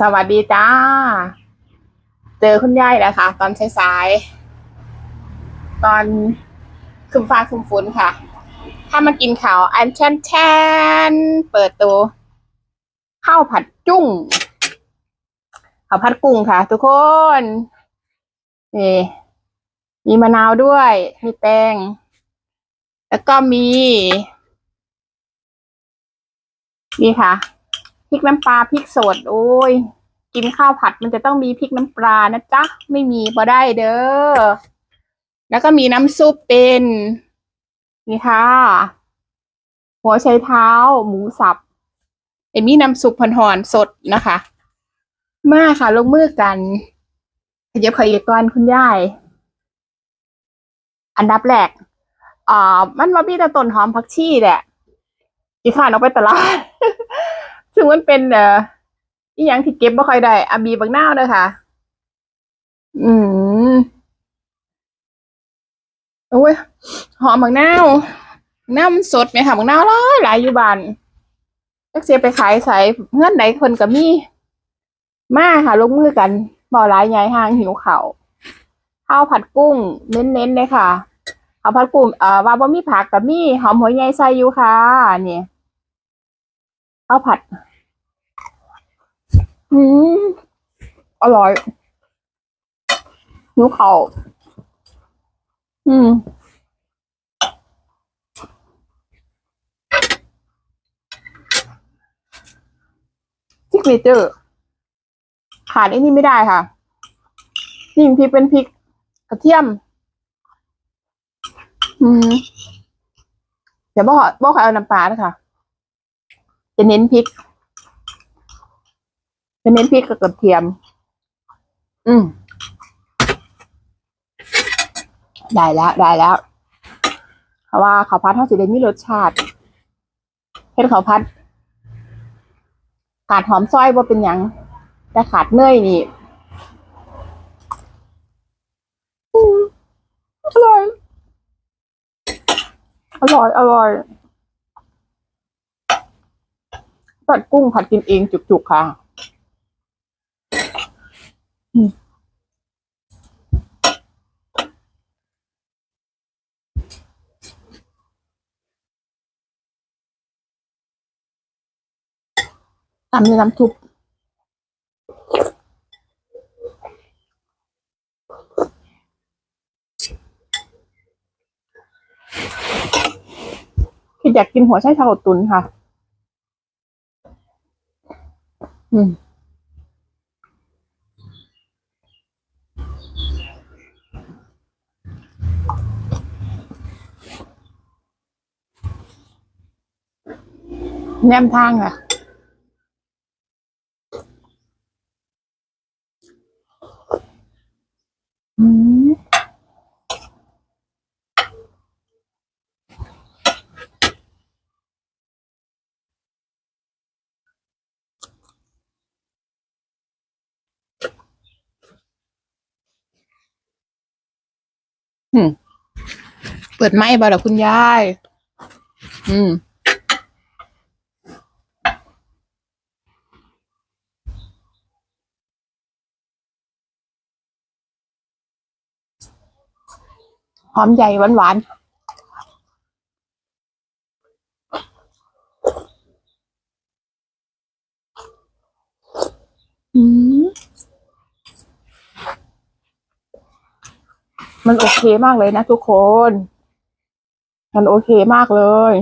สวัสดีจ้า เจอคุณยายแล้วค่ะ ตอนสายๆตอนคืมฟ้าคืมฝนค่ะ ถ้ามากินข่าวอันชันแชนเปิดตัวข้าวผัดจุ้งข้าวผัดกุ้งค่ะ ทุกคนนี่มีมะนาวด้วย มีแตง แล้วก็มี นี่ค่ะ พริกน้ำปลาพริกสดโอ้ย กินข้าวผัดมันจะต้องมีพริกน้ำปลานะจ๊ะ ไม่มีพอได้เด้อ แล้วก็มีน้ำซุปเป็น นี่ค่ะ หัวไชเท้า หมูสับเอมี่น้ำซุปพันหอนสดนะคะ มาค่ะลงมือกันขยับขยับก่อนคุณยาย อันดับแรกอ่ามันมาพี่ต่ต้นหอมผักชีแหละที่ข้านออกไปตลาด ซึ่งมันเป็นเอ่ออีหยังที่เก็บบ่ค่อยได้อาบีบักนาวเด้อค่ะอืมโอ้ยหอมบักนาวนาวมันสดไหมค่ะบักนาวหลยหลายอยู่บ้านจักเสียไปขายใส่เงื่อนไหนคนก็มีมาค่ะลงมือกันบ่อหลายยายห่างหิวเขาข้าวผัดกุ้ง เน้นๆเลยค่ะข้าวผัดกุ้งเอ่อว่าบ่มีผักกับมีหอมหัวใหญ่ใส่อยู่ค่ะนี่ข้าวผัด อืมอร่อยหิวเขาอืมซิกเนเจอร์ขาดไอ้นี่ไม่ได้ค่ะยิ่งพริกเป็นพริกกระเทียม อืม เดี๋ยวบอกบอกให้เอาน้ำปลานะคะจะเน้นพริก จะเน้นพริกกับกระเทียม อืมได้แล้วได้แล้ว เพราะว่าข้าวพัดเท่าสีแดงมีรสชาติเห็ดข้าวพัด ขาดหอมซอยว่าเป็นหยังแต่ขาดเนยนี่อืมอร่อย อร่อย อร่อยผัดกุ้งผัดกินเองจุกๆค่ะ ตำในน้ำซุปคืออยากกินหัวไชเท้าตุนค่ะ อืมแนมทางค่ะ อืมอืม เปิดไม้บ่ล่ะคุณยาย อืม หอมใหญ่หวานหวานมันโอเคมากเลยนะทุกคน มันโอเคมากเลย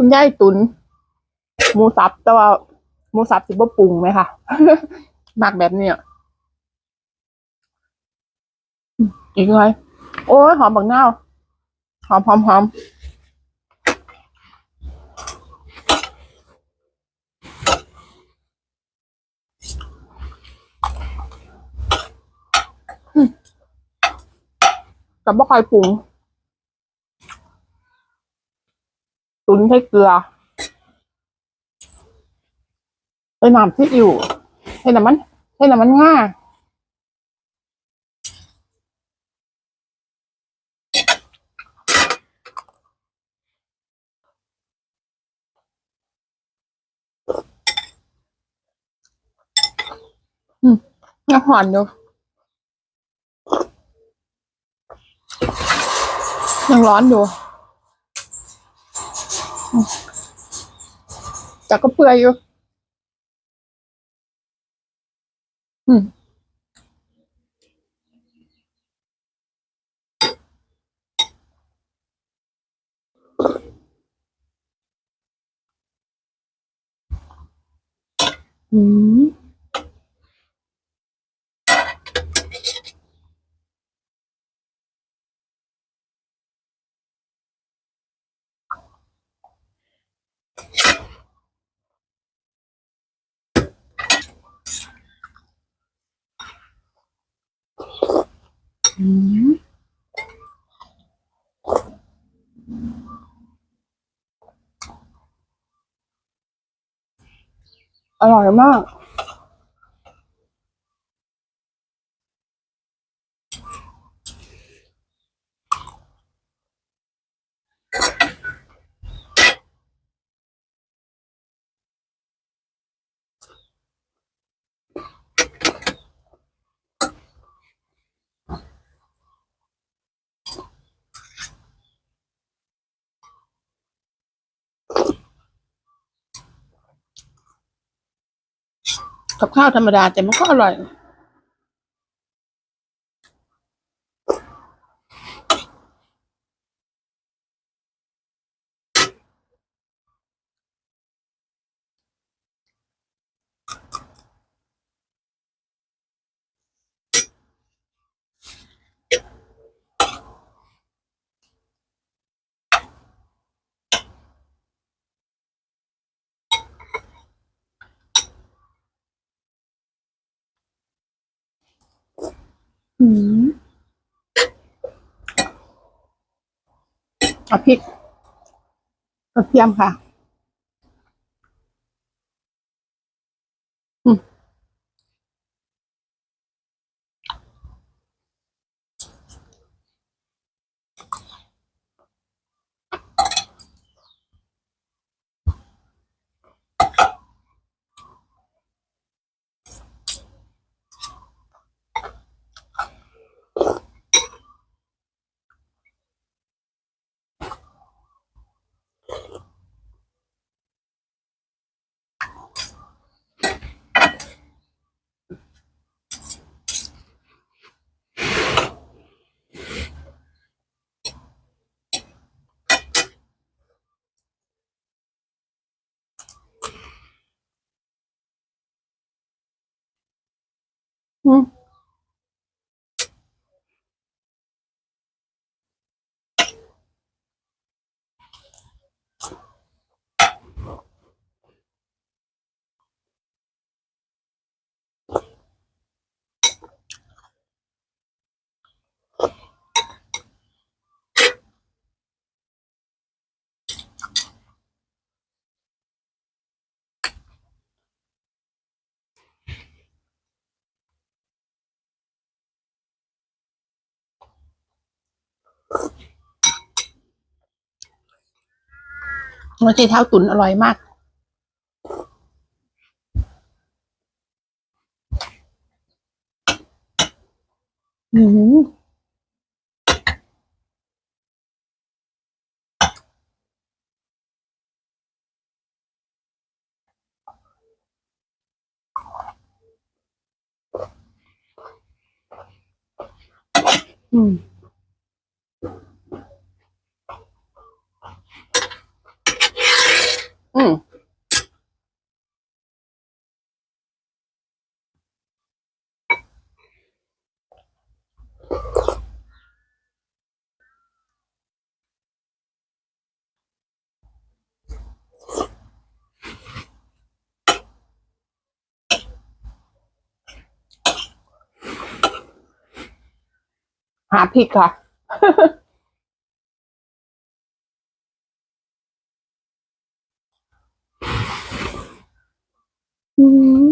คุณยายตุน หมูสับแต่ว่าหมูสับสิบ่ปรุงไหมคะมากแบบเนี้ยอีกหน่อยโอ้ยหอมบักนาหอมหอมหอมอืมแต่บ่ค่อยปรุง ตุนใช้เกลือใส่น้ำซีอิ๊วใส่น้ำมันใส่น้ำมันง่าอืมยังหอนอยู่ยังร้อนอยู่ แต่ก็เปื่อยอยู่ อืมอืม อืมอร่อยมา กับข้าวธรรมดาแต่มันก็อร่อย อืมเอาพริกกระเทียมค่ะ อืม หัวไชเท้าตุ๋นอร่อยมาก อืมอืม อืมหาพริกค่ะ อืม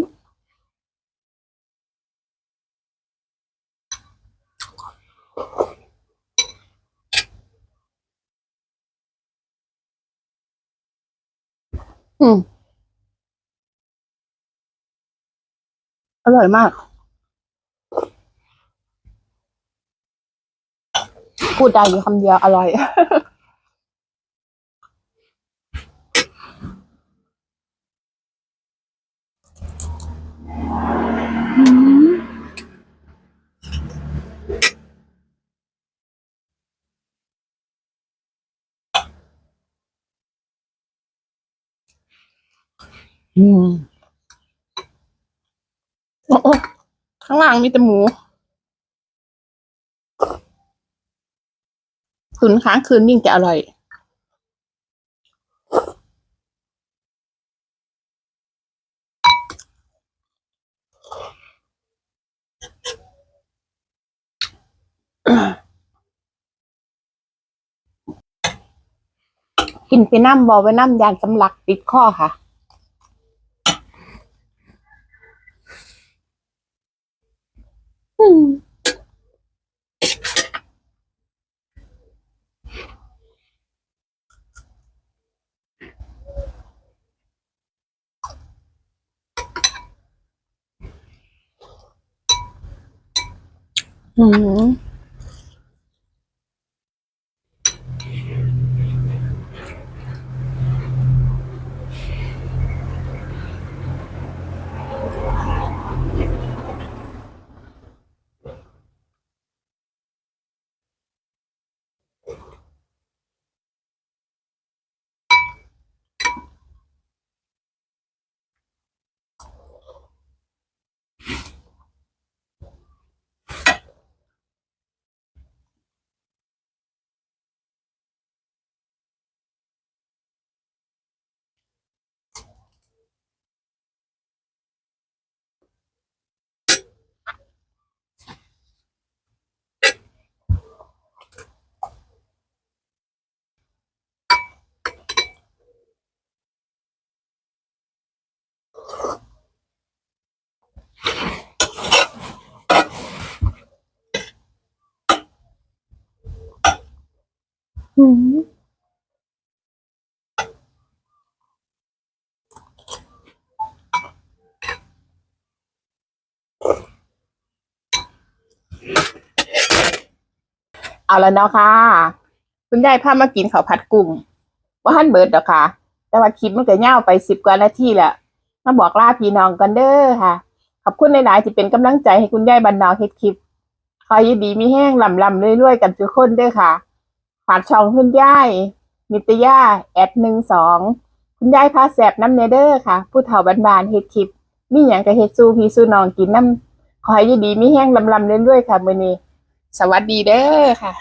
อืม อร่อยมาก พูดได้อยู่คำเดียวอร่อย อืมโอ้โอ้ข้างล่างมีแต่หมูคืนค้างคืนยิ่งจะอร่อยกินไปน้ำบอไปน้ำยานสำลักติดข้อค่ะ อืม เอาแล้วเนาะค่ะคุณยายพามากินข้าวผัดกุ้งว่าหันเบิร์ดดอกค่ะ แต่ว่าคลิปมันก็ยาวไปสิบกว่านาทีแหละมาบอกลาพี่น้องกันเด้อค่ะ ขอบคุณหลายๆที่เป็นกำลังใจให้คุณยายบรรดาเฮ็ดคลิปคอยดีมีแห้งลำลำเรื่อยๆ กันทุกคนเด้อค่ะ ผาดช่องคุณยายนิตยาแอดหนึ่งสองคุณยายพาแสบน้ำเนเด้อค่ะ ผู้เฒ่าบานๆเฮ็ดคลิปมีอย่างกับเฮ็ดซูพีซูนองกินน้ำขอให้ดีมีแห้งลำลำเรื่อยๆค่ะมือนี้ สวัสดีเด้อค่ะ